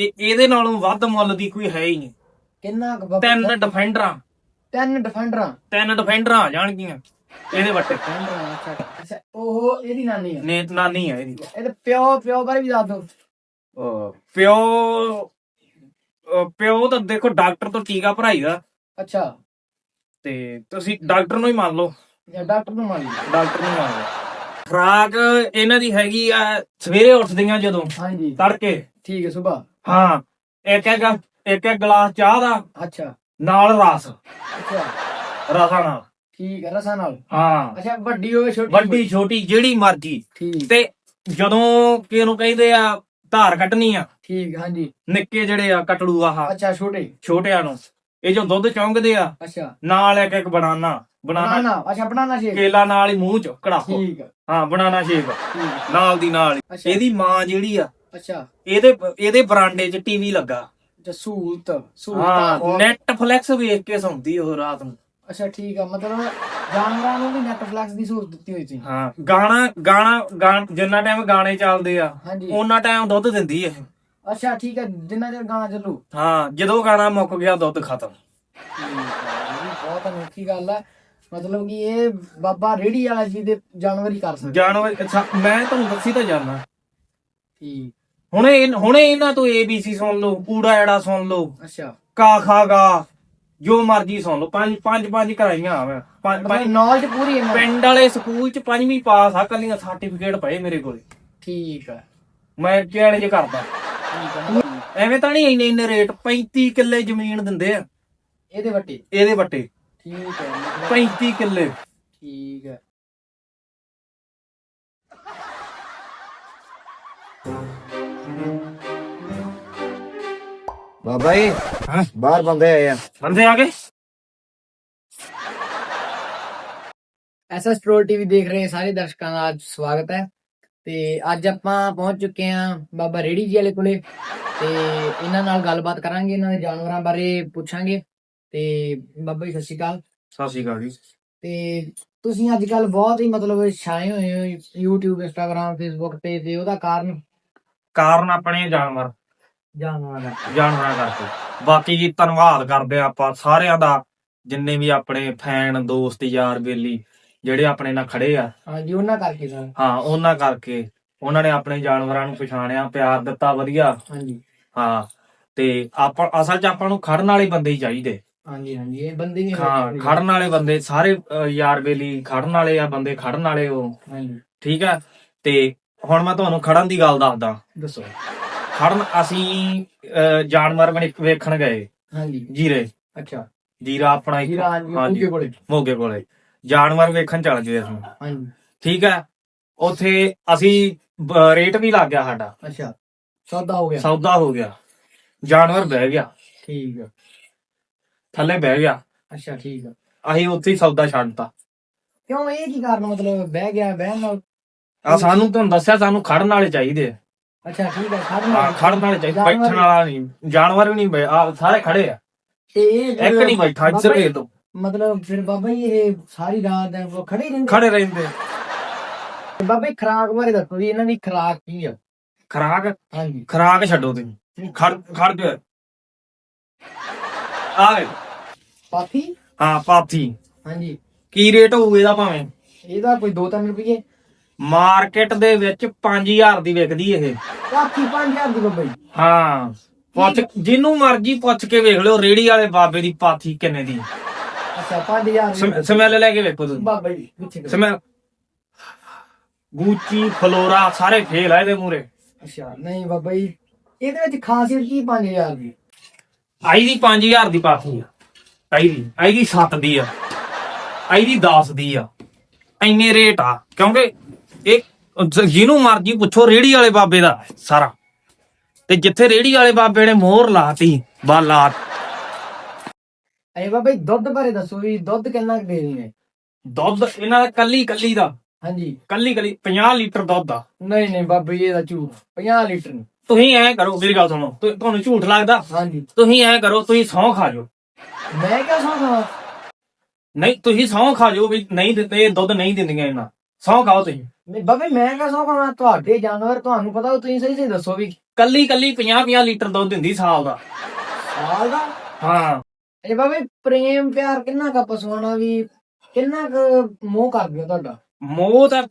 ਇਹ ਇਹਦੇ ਨਾਲੋਂ ਵੱਧ ਮੁੱਲ ਦੀ ਕੋਈ ਹੈ ਹੀ ਨਹੀਂ। ਕਿੰਨਾ ਕੁ ਬਾਬਾ ਤਿੰਨ ਡਿਫੈਂਡਰਾਂ ਤਿੰਨ ਡਿਫੈਂਡਰਾਂ ਤਿੰਨ ਡਿਫੈਂਡਰਾਂ ਆ ਜਾਣਗੀਆਂ। ਇਹਦੇ ਵੱਟੇ। ਡਿਫੈਂਡਰਾਂ ਅੱਛਾ ਅੱਛਾ ਉਹ ਇਹਦੀ ਨਾਨੀ ਆ? ਨੇ ਨਾਨੀ ਆ ਇਹਦੀ। ਇਹਦੇ ਪਿਓ ਪਿਓ ਬਾਰੇ ਵੀ ਦੱਸ ਅਹ ਪਿਓ ਅਹ ਪਿਓ ਤਾਂ ਦੇਖੋ ਡਾਕਟਰ ਤੋਂ ਟੀਕਾ ਭਰਾਈਦਾ ਅੱਛਾ। ਤੇ ਤੁਸੀਂ ਡਾਕਟਰ ਨੂੰ ਹੀ ਮੰਨ ਲਓ। ਜਾਂ ਡਾਕਟਰ ਨੂੰ ਮੰਨ ਲਓ। ਡਾਕਟਰ ਨੂੰ ਮੰਨ ਲਓ। ਖਰਾਕ ਇਹਨਾਂ ਦੀ ਹੈਗੀ ਆ ਸਵੇਰੇ ਉੱਠਦੀਆਂ ਜਦੋਂ। ਹਾਂਜੀ। ਤੜਕੇ। ਠੀਕ ਹੈ ਸੁਭਾ ਹਾਂ ਇੱਕ ਇੱਕ ਇੱਕ ਇੱਕ ਗਲਾਸ ਚਾਹ ਦਾ ਅੱਛਾ। ਨਾਲ ਰਸ। ਅੱਛਾ। ਰਸਾਂ ਨਾਲ। ਠੀਕ ਹੈ ਰਸਾ ਨਾਲ? ਹਾਂ। ਅੱਛਾ ਵੱਡੀ ਹੋਵੇ ਛੋਟੀ ਵੱਡੀ ਛੋਟੀ ਜਿਹੜੀ ਮਰਜ਼ੀ। ਠੀਕ। ਤੇ ਜਦੋਂ ਕਿਹਨੂੰ ਕਹਿੰਦੇ ਆ ਧਾਰ ਕੱਢਣੀ ਆ ਠੀਕ ਹਾਂਜੀ। ਨਿੱਕੇ ਜਿਹੜੇ ਆ ਕਟੜੂ ਆਹ ਅੱਛਾ ਛੋਟੇ। ਛੋਟਿਆਂ ਨੂੰ ਇਹ ਜੋ ਦੁੱਧ ਚੌਂਕਦੇ ਆ ਅੱਛਾ। ਨਾਲ ਇੱਕ ਇੱਕ ਬਨਾਨਾ। ਬਨਾਨਾ ਬਨਾਨਾ ਅੱਛਾ ਬਣਾਣਾ ਸ਼ੇਕ। ਕੇਲਾ ਨਾਲ ਹੀ ਮੂੰਹ ਚ ਕੜਾਹੋ। ਠੀਕ ਹੈ ਬਨਾਨਾ ਸ਼ੇਕ। ਨਾਲ ਦੀ ਨਾਲ ਇਹਦੀ ਮਾਂ ਜਿਹੜੀ ਆ ਅੱਛਾ। ਇਹਦੇ ਇਹਦੇ ਬਰਾਂਡੇ 'ਚ ਟੀਵੀ ਲੱਗਾ। ਅੱਛਾ ਸਹੂਲਤ ਸਹੂਲਤ ਹਾਂ ਬਹੁਤ- ਨੈਟਫਲਿਕਸ ਵੇਖ ਕੇ ਸੌਂਦੀ ਉਹ ਰਾਤ ਨੂੰ। ਅੱਛਾ ਠੀਕ ਆ ਮਤਲਬ ਜਾਨਵਰਾਂ ਨੂੰ ਵੀ ਨੈਟਫਲਿਕਸ ਦੀ ਸਹੂਲਤ ਦਿੱਤੀ ਹੋਈ ਸੀ। ਹਾਂ ਗਾਣਾ ਗਾਣਾ ਗਾਣ ਜਿੰਨਾ ਟਾਈਮ ਗਾਣੇ ਚੱਲਦੇ ਆ ਹਾਂਜੀ। ਉਹਨਾਂ ਟਾਈਮ ਦੁੱਧ ਦਿੰਦੀ ਇਹ। ਅੱਛਾ ਠੀਕ ਹੈ ਜਿੰਨਾ ਚਿਰ ਗਾਣਾ ਚੱਲੂ। ਹਾਂ ਜਦੋਂ ਗਾਣਾ ਮੁੱਕ ਗਿਆ ਦੁੱਧ ਖਤਮ। ਇਹ ਵੀ ਬਹੁਤ ਅਨੋਖੀ ਗੱਲ ਹੈ ਮਤਲਬ ਕਿ ਇਹ ਬਾਬਾ ਰੇੜੀ ਵਾਲਾ ਜੀ ਦੇ ਜਾਨਵਰ ਹੀ ਕਰ ਸਕਦਾ ਜਾਨਵਰ ਅੱਛਾ, ਮੈਂ ਤੁਹਾਨੂੰ ਦੱਸੀ ਤਾਂ ਜਾਣਾ ਠੀਕ। ਹੁਣੇ ਹੁਣੇ ਇਹਨਾਂ ਤੋਂ ABC ਸੁਣ ਲਓ ਕੂੜਾ ਐੜਾ ਸੁਣ ਲਓ ਅੱਛਾ। ਕਾ ਖਾਗਾ ਜੋ ਮਰਜ਼ੀ ਸੁਣ ਲਓ ਪੰਜ ਪੰਜ ਪੰਜ ਕਰਾਈਆਂ ਆ ਮੈਂ। ਪੰਜ ਨੌਲੇਜ ਪੂਰੀ ਹੈ ਪਿੰਡ ਵਾਲੇ ਸਕੂਲ ਚ ਪੰਜਵੀਂ ਪਾਸ ਆ ਕੱਲੀਆਂ ਸਰਟੀਫਿਕੇਟ ਪਏ ਮੇਰੇ ਕੋਲੇ। ਠੀਕ ਹੈ ਮੈਂ ਚੈਲੰਜ ਕਰਦਾ। ਠੀਕ ਹੈ ਮਤਲਬ ਐਵੇਂ ਤਾਂ ਨਹੀਂ ਇੰਨੇ ਇੰਨੇ ਰੇਟ 35 ਕਿੱਲੇ ਜ਼ਮੀਨ ਦਿੰਦੇ ਆ। ਇਹਦੇ ਵੱਟੇ? ਇਹਦੇ ਵੱਟੇ। ਠੀਕ ਹੈ ਮਤਲਬ 35 ਕਿੱਲੇ। ਠੀਕ ਹੈ ਬਾਬਾ ਜੀ ਹਾਂ। ਬਾਹਰ ਬੰਦੇ ਆਏ ਆ। ਬੰਦੇ ਆ ਗਏ? ਐਸਐਸ ਪ੍ਰੋ ਟੀਵੀ ਦੇਖ ਰਹੇ ਸਾਰੇ ਦਰਸ਼ਕਾਂ ਦਾ ਅੱਜ ਸਵਾਗਤ ਹੈ। ਤੇ ਅੱਜ ਆਪਾਂ ਪਹੁੰਚ ਚੁੱਕੇ ਹਾਂ ਬਾਬਾ ਰੇੜੀ ਜੀ ਵਾਲੇ ਕੋਲੇ। ਤੇ ਇਹਨਾਂ ਨਾਲ ਗੱਲਬਾਤ ਕਰਾਂਗੇ ਇਹਨਾਂ ਦੇ ਜਾਨਵਰਾਂ ਬਾਰੇ ਪੁੱਛਾਂਗੇ। ਤੇ ਬਾਬਾ ਜੀ ਸਤਿ ਸ਼੍ਰੀ ਅਕਾਲ। ਸਤਿ ਸ਼੍ਰੀ ਅਕਾਲ ਜੀ। ਤੇ ਤੁਸੀਂ ਅੱਜ ਕੱਲ ਬਹੁਤ ਹੀ ਮਤਲਬ ਛਾਏ ਹੋਏ ਹੋ YouTube Instagram Facebook ਤੇ ਤੇ ਉਹਦਾ ਕਾਰਨ ਕਾਰਨ ਆਪਣੇ ਜਾਨਵਰ। ਜਾਨਵਰਾਂ ਦਾ। ਜਾਨਵਰਾਂ ਕਰਕੇ। ਬਾਕੀ ਜੀ ਧੰਨਵਾਦ ਕਰਦੇ ਆ ਆਪਾਂ ਸਾਰਿਆਂ ਦਾ ਜਿੰਨੇ ਵੀ ਆਪਣੇ ਫੈਨ ਦੋਸਤ ਯਾਰ ਬੇਲੀ ਜਿਹੜੇ ਆਪਣੇ ਨਾਲ ਖੜੇ ਆ। ਹਾਂਜੀ ਉਹਨਾਂ ਕਰਕੇ ਸਰ। ਹਾਂ ਉਹਨਾਂ ਕਰਕੇ। ਉਹਨਾਂ ਨੇ ਆਪਣੇ ਜਾਨਵਰਾਂ ਨੂੰ ਪਛਾਣਿਆ ਪਿਆਰ ਦਿੱਤਾ ਵਧੀਆ। ਹਾਂਜੀ। ਹਾਂ ਤੇ ਆਪਾਂ ਅਸਲ 'ਚ ਆਪਾਂ ਨੂੰ ਖੜਨ ਵਾਲੇ ਬੰਦੇ ਹੀ ਚਾਹੀਦੇ। ਹਾਂਜੀ ਹਾਂਜੀ ਇਹ ਬੰਦੇ ਨਹੀਂ ਹਾਂ ਖੜਨ ਵਾਲੇ ਬੰਦੇ ਸਾਰੇ ਅ, ਯਾਰ ਬੇਲੀ ਖੜਨ ਵਾਲੇ ਆ ਬੰਦੇ ਖੜਨ ਵਾਲੇ ਉਹ। ਹਾਂਜੀ। ਠੀਕ ਆ? ਤੇ ਹੁਣ ਮੈਂ ਤੁਹਾਨੂੰ ਖੜਨ ਦੀ ਗੱਲ ਦੱਸਦਾ। ਦੱਸੋ। ਖੜਨ ਅਸੀਂ ਜਾਨਵਰ ਵੇਖਣ ਗਏ। ਹਾਂਜੀ। ਜੀਰੇ। ਅੱਛਾ। ਜੀਰਾ ਆਪਣਾ ਇੱਕ ਹੀਰਾ ਹਾਂਜੀ ਹਾਂਜੀ। ਉੱਗੇ ਕੋਲੇ। ਮੋਗੇ ਕੋਲੇ। ਜਾਨਵਰ ਵੇਖਣ ਚੱਲ ਗਏ ਅਸੀਂ। ਹਾਂਜੀ। ਠੀਕ ਹੈ? ਉੱਥੇ ਅਸੀਂ ਬ- ਰੇਟ ਵੀ ਲੱਗ ਗਿਆ ਸਾਡਾ। ਅੱਛਾ। ਸੌਦਾ ਹੋ ਗਿਆ। ਸੌਦਾ ਹੋ ਗਿਆ। ਜਾਨਵਰ ਬਹਿ ਗਿਆ। ਠੀਕ ਹੈ ਥੱਲੇ ਬਹਿ ਗਿਆ। ਅੱਛਾ ਠੀਕ ਹੈ ਅਸੀਂ ਉੱਥੇ ਹੀ ਸੌਦਾ ਛੱਡਤਾ। ਕਿਉਂ? ਇਹ ਕੀ ਕਾਰਨ ਮਤਲਬ ਬਹਿ ਗਿਆ ਬਹਿਣ ਨਾਲ ਆ ਸਾਨੂੰ ਤੁਹਾਨੂੰ ਦੱਸਿਆ ਸਾਨੂੰ ਖੜਨ ਵਾਲੇ ਚਾਹੀਦੇ ਆ। ਅੱਛਾ ਠੀਕ ਹੈ ਖੜ ਹਾਂ, ਖੜਨ ਵਾਲੇ ਚਾਹੀਦੇ ਜਾਨਵਰ- ਬੈਠਣ ਵਾਲਾ ਨਹੀਂ ਜਾਨਵਰ ਵੀ ਨਹੀਂ ਬੈ ਆ ਸਾਰੇ ਖੜੇ ਆ। ਤੇ ਇਹ ਇੱਕ ਨਹੀਂ ਬੈਠਾ ਬਾਬਾ ਇੱਧਰ ਜੀ, ਵੇਖ ਦੋ ਮਤਲਬ ਫਿਰ ਬਾਬਾ ਜੀ ਇਹ ਸਾਰੀ ਰਾਤ ਹੈ ਉਹ ਖੜੇ ਹੀ ਰਹਿੰਦੇ? ਖੜੇ ਰਹਿੰਦੇ। ਬਾਬਾ ਜੀ ਖਰਾਕ ਬਾਰੇ ਦੱਸੋ ਵੀ ਇਹਨਾਂ ਦੀ ਖਰਾਕ ਕੀ ਆ? ਖਰਾਕ? ਹਾਂਜੀ। ਖਰਾਕ ਛੱਡੋ ਤੁਸੀਂ। ਖੜ ਖੜ ਕੇ ਆ ਵੇ। ਪਾਥੀ? ਹਾਂ ਪਾਥੀ। ਹਾਂਜੀ। ਕੀ ਰੇਟ ਹੋਊ ਇਹਦਾ ਭਾਵੇਂ? ਇਹਦਾ ਕੋਈ 2-3 ਰੁਪਏ ਮਾਰਕੀਟ ਦੇ ਵਿੱਚ 5000 ਦੀ ਵਿਕਦੀ ਇਹ। ਪਾਥੀ 5000 ਦੀ ਬਾਬਾ ਜੀ। ਹਾਂ ਪੁੱਛ ਜਿਹਨੂੰ ਮਰਜ਼ੀ ਪੁੱਛ ਕੇ ਵੇਖ ਲਿਓ ਰੇੜੀ ਵਾਲੇ ਬਾਬੇ ਦੀ ਪਾਥੀ ਕਿੰਨੇ ਦੀ। ਅੱਛਾ 5000 ਸਮੈ- ਸਮੈਲ ਲੈ ਕੇ ਵੇਖੋ ਤੁਸੀਂ। Baba ji. Smell. Gucci Flora ਸਾਰੇ ਫੇਲ ਆ ਇਹਦੇ ਮੂਰੇ ਅੱਛਾ ਨਹੀਂ ਬਾਬਾ ਜੀ ਇਹਦੇ ਵਿੱਚ ਖਾਸੀਅਤ ਕੀ 5000 ਦੀ? ਆਈ ਦੀ 5000 ਦੀ ਪਾਥੀ ਆ। ਆਈ ਦੀ ਆਈ ਦੀ 7 ਦੀ ਆ। ਆਈ ਦੀ 10 ਦੀ ਆ। ਇੰਨੇ ਰੇਟ ਆ ਕਿਉਂਕਿ ਇਹ ਜਿਹਨੂੰ ਮਰਜ਼ੀ ਪੁੱਛੋ ਰੇੜੀ ਵਾਲੇ ਬਾਬੇ ਦਾ ਸਾਰਾ। ਤੇ ਜਿੱਥੇ ਰੇੜੀ ਵਾਲੇ ਬਾਬੇ ਨੇ ਮੋਹਰ ਲਾਤੀ ਬਾ ਲਾ ਅਏ ਬਾਬਾ ਜੀ ਦੁੱਧ ਬਾਰੇ ਦੱਸੋ ਵੀ ਦੁੱਧ ਕਿੰਨਾ ਕੁ ਦੇ ਰਹੇ ਨੇ ਦੁੱਧ ਇਹਨਾਂ ਦਾ ਕੱਲੀ ਕੱਲੀ ਦਾ। ਹਾਂਜੀ। ਕੱਲੀ ਕੱਲੀ 50 ਲੀਟਰ ਦੁੱਧ ਆ ਨਹੀਂ ਨਹੀਂ ਬਾਬਾ ਜੀ ਇਹਦਾ ਝੂਠ 50 ਲੀਟਰ ਨੀ। ਤੁਸੀਂ ਐ ਕਰੋ ਮੇਰੀ ਗੱਲ ਸੁਣੋ ਤੁ- ਤੁਹਾਨੂੰ ਝੂਠ ਲੱਗਦਾ? ਹਾਂਜੀ। ਤੁਸੀਂ ਐ ਕਰੋ ਤੁਸੀਂ ਸੌਂ ਖਾ ਜਾਓ। ਮੈਂ ਕਿਹਾ ਸੌਂ ਨਹੀਂ ਤੁਸੀਂ ਸੌਂ ਖਾ ਜਾਓ ਵੀ ਨਹੀਂ ਇਹ ਦੁੱਧ ਨਹੀਂ ਦਿੰਦੀਆਂ ਇਹਨਾਂ। ਸੌਂ ਖਾਓ ਤੁਸੀਂ। ਮੈਂ ਬਾਬੇ ਮੈਂ ਕਿਹਾ ਸੌਂ ਖਾਣਾ? ਤੁਹਾਡੇ ਜਾਨਵਰ ਤੁਹਾਨੂੰ ਪਤਾ ਉਹ ਤੁਸੀਂ ਸਹੀ ਸਹੀ ਦੱਸੋ ਵੀ ਕੱਲੀ ਕੱਲੀ 50 50 ਲੀਟਰ ਦੁੱਧ ਦਿੰਦੀ ਸਾਲ ਦਾ। ਸਾਲ ਦਾ? ਹਾਂ। ਇਹ ਬਾਬੇ ਪ੍ਰੇਮ ਪਿਆਰ ਕਿੰਨਾ ਕੁ ਪਸਵਾਣਾ ਵੀ ਕਿੰਨਾ ਕੁ ਮੋਹ ਕਰਦੇ ਹੋ ਤੁਹਾਡਾ? ਮੋਹ ਤਾਂ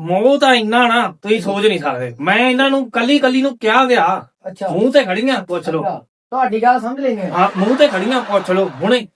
ਮੋਹ ਤਾਂ ਇੰਨਾ ਨਾ ਤੁਸੀਂ ਸੋਚ ਨਹੀਂ ਸਕਦੇ। ਮੈਂ ਇਹਨਾਂ ਨੂੰ ਕੱਲੀ ਕੱਲੀ ਨੂੰ ਕਿਹਾ ਗਿਆ ਅੱਛਾ। ਮੂੰਹ ਤੇ ਖੜੀਆਂ ਪੁੱਛ ਲਓ। ਅੱਛਾ, ਤੁਹਾਡੀ ਗੱਲ ਸਮਝ ਲੈਂਦੇ ਹਾਂ ਹਾਂ ਮੂੰਹ ਤੇ ਖੜੀਆਂ ਪੁੱਛ ਲਓ। ਹੁਣੇ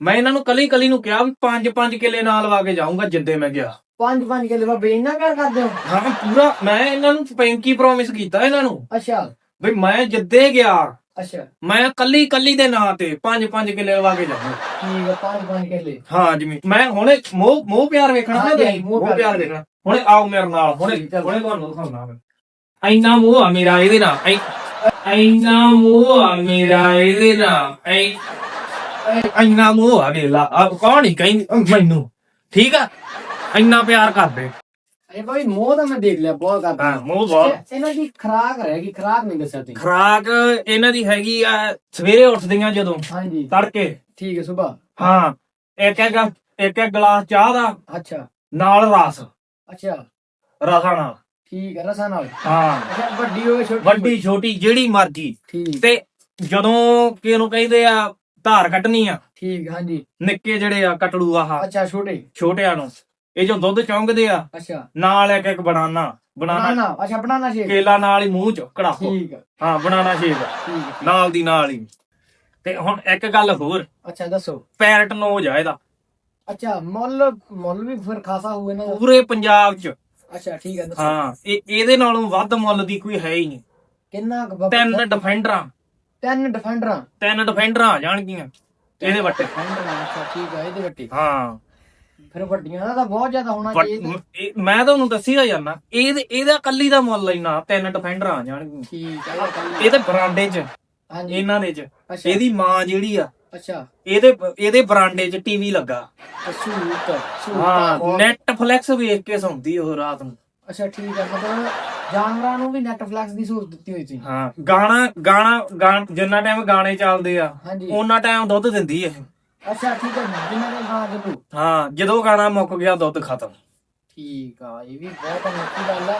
ਮੈਂ ਇਹਨਾਂ ਨੂੰ ਕੱਲੀ ਕੱਲੀ ਨੂੰ ਕਿਹਾ ਵੀ 5-5 ਕਿੱਲੇ ਨਾਲ ਵਾ ਕੇ ਜਾਊਂਗਾ ਜਿੱਦੇ ਮੈਂ ਗਿਆ। ਪੰਜ ਪੰਜ ਕਿਲੇ ਬਾਬੇ ਇੰਨਾ ਪਿਆਰ ਕਰਦੇ ਹੋ? ਹਾਂ ਪੂਰਾ ਮੈਂ ਇਹਨਾਂ ਨੂੰ ਪੈਂਕੀ ਪ੍ਰੋਮਿਸ ਕੀਤਾ ਇਹਨਾਂ ਨੂੰ। ਅੱਛਾ। ਵੀ ਮੈਂ ਜਿੱਦੇ ਗਿਆ ਅੱਛਾ। ਮੈਂ ਕੱਲੀ ਕੱਲੀ ਦੇ ਨਾਂ ਤੇ 5-5 ਕਿੱਲੇ ਲਵਾ ਕੇ ਜਾਊਂਗਾ ਠੀਕ ਹੈ ਪੰਜ ਪੰਜ ਕਿਲੇ। ਹਾਂ ਜਿਵੇਂ ਮੈਂ ਹੁਣੇ ਮੋਹ ਮੋਹ ਪਿਆਰ ਵੇਖਣਾ ਨਾ ਤੁਸੀਂ, ਮੋਹ ਪਿਆਰ ਦੇਖਣਾ ਹੁਣੇ ਆਓ ਮੇਰੇ ਨਾਲ ਹੁਣੇ। ਹੁਣੇ ਤੁਹਾਨੂੰ ਦਿਖਾਉਣਾ ਮੈਂ। ਇੰਨਾ ਮੋਹ ਆ ਮੇਰਾ ਇਹਦੇ ਨਾਲ ਐ- ਇੰਨਾ ਮੋਹ ਆ ਮੇਰਾ ਇਹਦੇ ਨਾਲ ਐ- ਐ- ਇੰਨਾ ਮੋਹ ਆ ਵੇਲਾ ਆ ਕੌਣ ਨਹੀਂ ਕਹਿੰਦੀ ਅਹ ਮੈਨੂੰ। ਠੀਕ ਆ? ਇੰਨਾ ਪਿਆਰ ਕਰਦੇ। ਇਹ ਬਾਬੇ ਮੋਹ ਤਾਂ ਮੈਂ ਦੇਖ ਲਿਆ ਬਹੁਤ ਕਰਦੇ ਹਾਂ ਮੋਹ ਬਹੁਤ। ਇਹ- ਇਹਨਾਂ ਦੀ ਖਰਾਕ ਰਹੇਗੀ ਖਰਾਕ ਨਹੀਂ ਦੱਸਿਆ ਤੁਸੀਂ। ਖਰਾਕ ਇਹਨਾਂ ਦੀ ਹੈਗੀ ਆ ਸਵੇਰੇ ਉੱਠਦੀਆਂ ਜਦੋਂ ਹਾਂਜੀ। ਤੜਕੇ। ਠੀਕ ਹੈ ਸੁਬਾ। ਹਾਂ ਇੱਕ ਇੱਕ ਇੱਕ ਇੱਕ ਗਲਾਸ ਚਾਹ ਦਾ ਅੱਛਾ। ਨਾਲ ਰਸ। ਅੱਛਾ। ਰਸਾਂ ਨਾਲ। ਠੀਕ ਹੈ ਰਸਾ ਨਾਲ। ਹਾਂ। ਅੱਛਾ ਵੱਡੀ ਹੋਵੇ ਛੋਟੀ ਵੱਡੀ ਛੋਟੀ ਜਿਹੜੀ ਮਰਜ਼ੀ। ਠੀਕ। ਤੇ ਜਦੋਂ ਕਿਹਨੂੰ ਕਹਿੰਦੇ ਆ ਧਾਰ ਕੱਢਣੀ ਆ। ਠੀਕ ਹਾਂਜੀ। ਨਿੱਕੇ ਜਿਹੜੇ ਆ ਕਟੜੂ ਆਹ। ਅੱਛਾ ਛੋਟੇ। ਛੋਟਿਆਂ ਨੂੰ। ਇਹ ਜੋ ਦੁੱਧ ਚੌਂਕਦੇ ਆ ਅੱਛਾ। ਨਾਲ ਇੱਕ ਇੱਕ ਬਨਾਨਾ। ਬਨਾਨਾ ਬਣਾਣਾ ਅੱਛਾ ਬਣਾਣਾ ਸ਼ੇਕ। ਕੇਲਾ ਨਾਲ ਹੀ ਮੂੰਹ ਚ ਕੜਾਹੋ ਠੀਕ ਹੈ ਹਾਂ ਬਨਾਨਾ ਸ਼ੇਕ। ਠੀਕ ਨਾਲ ਦੀ ਨਾਲ ਹੀ। ਤੇ ਹੁਣ ਇੱਕ ਗੱਲ ਹੋਰ। ਅੱਛਾ ਦੱਸੋ। ਪੈਰਟ ਨੋਜ ਆ ਇਹਦਾ। ਅੱਛਾ ਮੁੱਲ ਮੁੱਲ ਵੀ ਫਿਰ ਖਾਸਾ ਹੋਊ ਇਹਨਾਂ ਦਾ। ਪੂਰੇ ਪੰਜਾਬ ਚ। ਅੱਛਾ ਠੀਕ ਹੈ ਦੱਸੋ। ਹਾਂ ਇਹ ਇਹਦੇ ਨਾਲੋਂ ਵੱਧ ਮੁੱਲ ਦੀ ਕੋਈ ਹੈ ਹੀ ਨਹੀਂ। ਕਿੰਨਾ ਕੁ ਬਾਬਾ? ਤਿੰਨ ਡਿਫੈਂਡਰਾਂ ਤਿੰਨ ਡਿਫੈਂਡਰਾਂ ਤਿੰਨ ਡਿਫੈਂਡਰਾਂ ਆ ਜਾਣਗੀਆਂ। ਇਹਦੇ ਵੱਟੇ। ਡਿਫੈਂਡਰਾਂ ਅੱਛਾ ਠੀਕ ਹੈ ਇਹਦੇ ਵੱਟੀ। ਹਾਂ। ਫਿਰ ਵੱਡੀਆਂ ਦਾ ਤਾਂ ਬਹੁਤ ਜ਼ਿਆਦਾ ਹੋਣਾ ਪਰ ਚਾਹੀਦਾ। ਮ- ਇਹ- ਮੈਂ ਤੁਹਾਨੂੰ ਦੱਸੀ ਤਾਂ ਜਾਂਦਾ ਇਹਦੇ ਕੱਲੀ ਦਾ ਮੁੱਲ ਇੰਨਾ ਤਿੰਨ ਡਿਫੈਂਡਰਾਂ ਆ ਜਾਣਗੀਆਂ। ਠੀਕ ਕੱਲ੍ਹ- ਇਹ ਤੇ ਬਰਾਂਡੇ 'ਚ ਹਾਂਜੀ। ਇਹਨਾਂ ਦੇ 'ਚ। ਅੱਛਾ। ਇਹਦੀ ਮਾਂ ਜਿਹੜੀ ਆ ਅੱਛਾ। ਇਹਦੇ ਇਹਦੇ ਬਰਾਂਡੇ 'ਚ ਟੀਵੀ ਲੱਗਾ। ਸੂਤ ਸੂਤ ਹਾਂ ਬਹੁਤ- ਨੈਟਫਲਿਕਸ ਵੇਖ ਕੇ ਸੌਂਦੀ ਉਹ ਰਾਤ ਨੂੰ। ਅੱਛਾ ਠੀਕ ਹੈ ਮਤਲਬ ਜਾਨਵਰਾਂ ਨੂੰ ਵੀ ਨੈਟਫਲਿਕਸ ਦੀ ਸਹੂਲਤ ਦਿੱਤੀ ਹੋਈ ਸੀ। ਹਾਂ ਗਾਣਾ ਗਾਣਾ ਗਾਣ ਜਿੰਨਾ ਟਾਈਮ ਗਾਣੇ ਚੱਲਦੇ ਆ ਹਾਂਜੀ। ਉਹਨਾਂ ਟਾਈਮ ਦੁੱਧ ਦਿੰਦੀ ਇਹ। ਅੱਛਾ ਠੀਕ ਹੈ ਜਿੰਨਾ ਦੇ ਗਾਣਾ ਚੱਲੂ ਹਾਂ ਜਦੋਂ ਗਾਣਾ ਮੁੱਕ ਗਿਆ ਦੁੱਧ ਖਤਮ। ਠੀਕ ਆ ਇਹ ਵੀ ਬਹੁਤ ਅਨੋਖੀ ਗੱਲ ਹੈ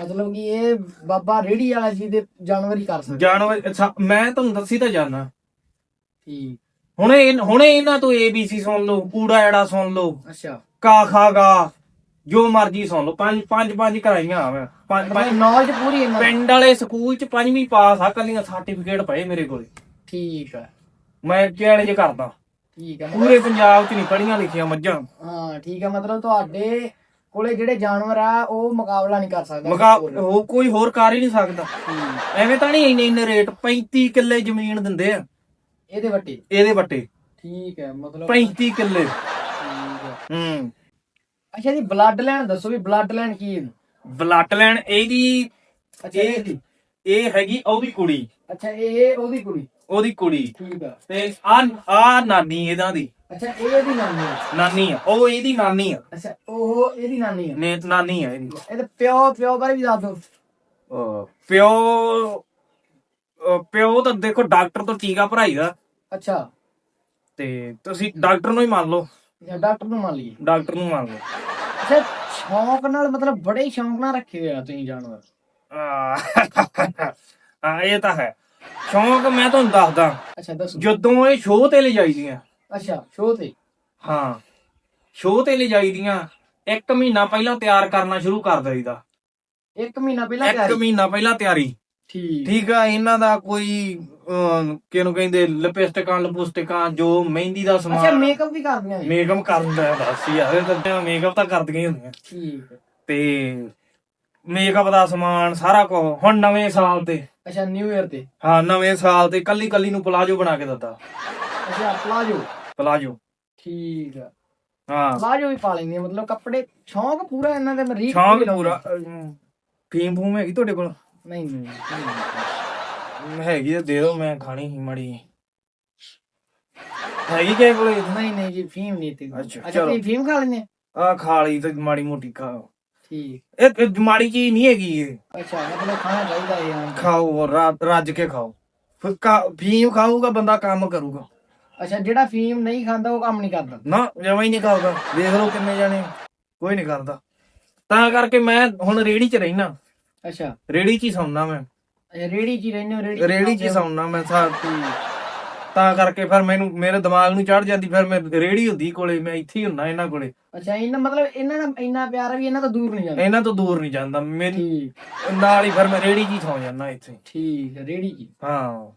ਮਤਲਬ ਕਿ ਇਹ ਬਾਬਾ ਰੇੜੀ ਵਾਲਾ ਜੀ ਦੇ ਜਾਨਵਰ ਹੀ ਕਰ ਸਕਦੇ ਜਾਨਵਰ ਅੱਛਾ, ਮੈਂ ਤੁਹਾਨੂੰ ਦੱਸੀ ਤਾਂ ਜਾਣਾ ਠੀਕ। ਹੁਣੇ ਹੁਣੇ ਇਹਨਾਂ ਤੋਂ ABC ਸੁਣ ਲਓ ਕੂੜਾ ਐੜਾ ਸੁਣ ਲਓ। ਅੱਛਾ। ਕਾ ਖਾਗਾ ਜੋ ਮਰਜ਼ੀ ਸੁਣ ਲਓ। ਪੰਜ ਪੰਜ ਪੰਜ ਕਰਾਈਆਂ ਮੈਂ। ਪੰਜ ਪੰਜ। ਨੌਲੇਜ ਪੂਰੀ ਇਹਨਾਂ। ਪਿੰਡ ਵਾਲੇ ਸਕੂਲ ਚ ਪੰਜਵੀਂ ਪਾਸ ਆ ਕੱਲੀਆਂ ਸਰਟੀਫਿਕੇਟ ਪਏ ਮੇਰੇ ਕੋਲੇ। ਠੀਕ ਹੈ ਮੈਂ ਚੈਲੰਜ ਕਰਦਾ। ਠੀਕ ਹੈ ਪੂਰੇ ਪੰਜਾਬ ਚ ਨਹੀਂ ਪੜੀਆਂ ਲਿਖੀਆਂ ਮੱਝਾਂ। ਹਾਂ ਠੀਕ ਹੈ ਮਤਲਬ ਤੁਹਾਡੇ ਕੋਲੇ ਜਿਹੜੇ ਜਾਨਵਰ ਆ ਉਹ ਮੁਕਾਬਲਾ ਨਹੀਂ ਕਰ ਸਕਦਾ ਮਗਾ ਉਹ ਕੋਈ ਹੋਰ ਕਰ ਹੀ ਨਹੀਂ ਸਕਦਾ। ਐਵੇਂ ਤਾਂ ਨਹੀਂ ਇੰਨੇ ਇੰਨੇ ਰੇਟ 35 ਕਿੱਲੇ ਜ਼ਮੀਨ ਦਿੰਦੇ ਆ। ਇਹਦੇ ਵੱਟੇ? ਇਹਦੇ ਵੱਟੇ। ਠੀਕ ਹੈ ਮਤਲਬ 35 ਕਿੱਲੇ। ਠੀਕ ਹੈ ਹੂੰ। ਅੱਛਾ ਜੀ ਬਲੱਡ ਲਾਈਨ ਦੱਸੋ ਵੀ ਬਲੱਡ ਲਾਈਨ ਕੀ ਹੈ ਬਲੱਡ ਲੈਣ ਇਹਦੀ ਅੱਛਾ ਇਹ- ਇਹਦੀ ਇਹ ਹੈਗੀ ਉਹਦੀ ਕੁੜੀ। ਅੱਛਾ ਇਹ ਉਹਦੀ ਕੁੜੀ? ਉਹਦੀ ਕੁੜੀ। ਠੀਕ ਆ। ਤੇ ਆ ਆ ਨਾਨੀ ਇਹਨਾਂ ਦੀ। ਅੱਛਾ ਇਹ ਇਹਦੀ ਨਾਨੀ ਆ। ਨਾਨੀ ਆ। ਉਹ ਇਹਦੀ ਨਾਨੀ ਆ। ਅੱਛਾ ਉਹ ਇਹਦੀ ਨਾਨੀ ਆ। ਨੇ ਨਾਨੀ ਆ ਇਹਦੀ। ਇਹਦੇ ਪਿਓ ਪਿਓ ਬਾਰੇ ਵੀ ਦੱਸ ਅਹ ਪਿਓ ਅਹ ਪਿਓ ਤਾਂ ਦੇਖੋ ਡਾਕਟਰ ਤੋਂ ਟੀਕਾ ਭਰਾਈਦਾ ਅੱਛਾ। ਤੇ ਤੁਸੀਂ ਡਾਕਟਰ ਨੂੰ ਹੀ ਮੰਨ ਲਓ। ਜਾਂ ਡਾਕਟਰ ਨੂੰ ਮੰਨ ਲਈਏ। ਡਾਕਟਰ ਨੂੰ ਮੰਨ ਲਓ। ਅੱਛਾ ਸ਼ੌਂਕ ਨਾਲ ਮਤਲਬ ਬੜੇ ਹੀ ਸ਼ੌਂਕ ਨਾਲ ਰੱਖੇ ਹੋਏ ਆ ਤੁਸੀਂ ਜਾਨਵਰ। ਆਹ, ਹਾਂ ਇਹ ਤਾਂ ਹੈ। ਸ਼ੌਂਕ ਮੈਂ ਤੁਹਾਨੂੰ ਦੱਸਦਾ। ਅੱਛਾ ਦੱਸੋ। ਜਦੋਂ ਇਹ ਸ਼ੋਅ ਤੇ ਲਿਜਾਈਦੀਆਂ ਅੱਛਾ ਸ਼ੋਅ ਤੇ? ਹਾਂ। ਸ਼ੋਅ ਤੇ ਲਿਜਾਈਦੀਆਂ ਇੱਕ ਮਹੀਨਾ ਪਹਿਲਾਂ ਤਿਆਰ ਕਰਨਾ ਸ਼ੁਰੂ ਕਰ ਦਈਦਾ। ਇੱਕ ਮਹੀਨਾ ਪਹਿਲਾਂ ਇੱਕ ਤਿਆਰੀ ਮਹੀਨਾ ਪਹਿਲਾਂ ਤਿਆਰੀ। ਠੀਕ। ਠੀਕ ਆ ਇਹਨਾਂ ਦਾ ਕੋਈ ਅਹ, ਕਿਹਨੂੰ ਕਹਿੰਦੇ ਲਿਪਸਟਿਕਾਂ ਲਪੁਸਟਿਕਾਂ ਜੋ ਮਹਿੰਦੀ ਦਾ ਅੱਛਾ ਸਮਾਨ ਮੇਕਅਪ ਵੀ ਕਰਦੀਆਂ ਮੇਕਅਪ ਕਰਨ ਦਾ ਦੱਸ ਯਾਰ ਇਹ ਤਾਂ ਮੇਕਅਪ ਤਾਂ ਕਰਦੀਆਂ ਹੀ ਹੁੰਦੀਆਂ। ਠੀਕ। ਤੇ ਮੇਕਅਪ ਦਾ ਸਮਾਨ ਸਾਰਾ ਕੁਝ ਹੁਣ ਨਵੇਂ ਸਾਲ ਤੇ ਅੱਛਾ ਨਿਊ ਇਅਰ ਤੇ? ਹਾਂ ਨਵੇਂ ਸਾਲ ਤੇ ਕੱਲੀ ਕੱਲੀ ਨੂੰ ਪਲਾਜੋ ਬਣਾ ਕੇ ਦਿੱਤਾ। ਅੱਛਾ ਪਲਾਜੋ ਪਲਾਜੋ ਠੀਕ ਆ। ਹਾਂ। ਪਲਾਜੋ ਵੀ ਪਾ ਲੈਂਦੇ ਮਤਲਬ ਕੱਪੜੇ ਸ਼ੌਂਕ ਪੂਰਾ ਇਹਨਾਂ ਦੇ ਮਰੀਕ ਸ਼ੌਂਕ ਪੂਰਾ। ਫੀਮ ਫੂਮ ਹੈਗੀ ਤੁਹਾਡੇ ਕੋਲ? ਨਹੀਂ ਨਹੀਂ। ਹੈਗੀ ਤਾਂ ਦੇ ਦਿਓ ਮੈਂ ਖਾਣੀ ਸੀ ਮੜੀ ਹੈਗੀ ਕਿਹ ਕੋਲੇ? ਨਹੀਂ ਨਹੀਂ ਜੀ ਫੀਮ ਨਹੀਂ ਤੇ ਅੱਛਾ, ਫੀਮ ਖਾ ਲੈਂਦੇ ਆ? ਖਾ ਲਈ ਤੇ ਮਾੜੀ ਮੋਟੀ ਖਾਓ ਠੀਕ। ਇਹ ਇਹ ਮਾੜੀ ਚੀਜ਼ ਨਹੀਂ ਹੈਗੀ ਇਹ। ਅੱਛਾ ਮਤਲਬ ਖਾਣਾ ਚਾਹੀਦਾ ਹੈ ਹਾਂ ਖਾਓ ਰਾ- ਰੱਜ ਕੇ ਖਾਓ। ਫਿਰ ਕਾ- ਫੀਮ ਖਾਊਗਾ ਬੰਦਾ ਕੰਮ ਕਰੂਗਾ। ਅੱਛਾ ਜਿਹੜਾ ਫੀਮ ਨਹੀਂ ਖਾਂਦਾ ਉਹ ਕੰਮ ਨਹੀਂ ਕਰਦਾ? ਨਾ ਜਮਾ ਹੀ ਨਹੀਂ ਕਰਦਾ ਦੇਖ ਲਓ ਕਿੰਨੇ ਜਾਣੇ। ਕੋਈ ਨਹੀਂ ਕਰਦਾ। ਤਾਂ ਕਰਕੇ ਮੈਂ ਹੁਣ ਰੇੜੀ 'ਚ ਰਹਿਣਾ ਅੱਛਾ। ਰੇੜੀ 'ਚ ਹੀ ਸੌਂਦਾ ਮੈਂ। ਰੇੜੀ 'ਚ ਹੀ ਰਹਿੰਦੇ ਹੋ ਰੇੜੀ ਰੇੜੀ 'ਚ ਹੀ ਸੌਣਾ ਮੈਂ ਸਾਥੀ ਤਾਂ ਕਰਕੇ ਫਿਰ ਮੈਨੂੰ ਮੇਰੇ ਦਿਮਾਗ ਨੂੰ ਚੜ ਜਾਂਦੀ ਫਿਰ ਮੈਂ ਰੇੜੀ ਹੁੰਦੀ ਕੋਲੇ ਮੈਂ ਇੱਥੇ ਹੀ ਹੁੰਨਾ ਇਹਨਾਂ ਕੋਲੇ। ਅੱਛਾ ਇਹਨਾਂ ਮਤਲਬ ਇਹਨਾਂ ਦਾ ਇੰਨਾ ਪਿਆਰ ਆ ਵੀ ਇਹਨਾਂ ਤੋਂ ਦੂਰ ਨਹੀਂ ਜਾਂਦਾ। ਇਹਨਾਂ ਤੋਂ ਦੂਰ ਨਹੀਂ ਜਾਂਦਾ। ਮੇਰੀ ਠੀਕ। ਨਾਲ ਹੀ ਫਿਰ ਮੈਂ ਰੇੜੀ ਹੀ ਸੌ ਜਾਂਦਾ ਇੱਥੇ। ਠੀਕ ਰੇੜੀ 'ਚ ਹੀ। ਹਾਂ।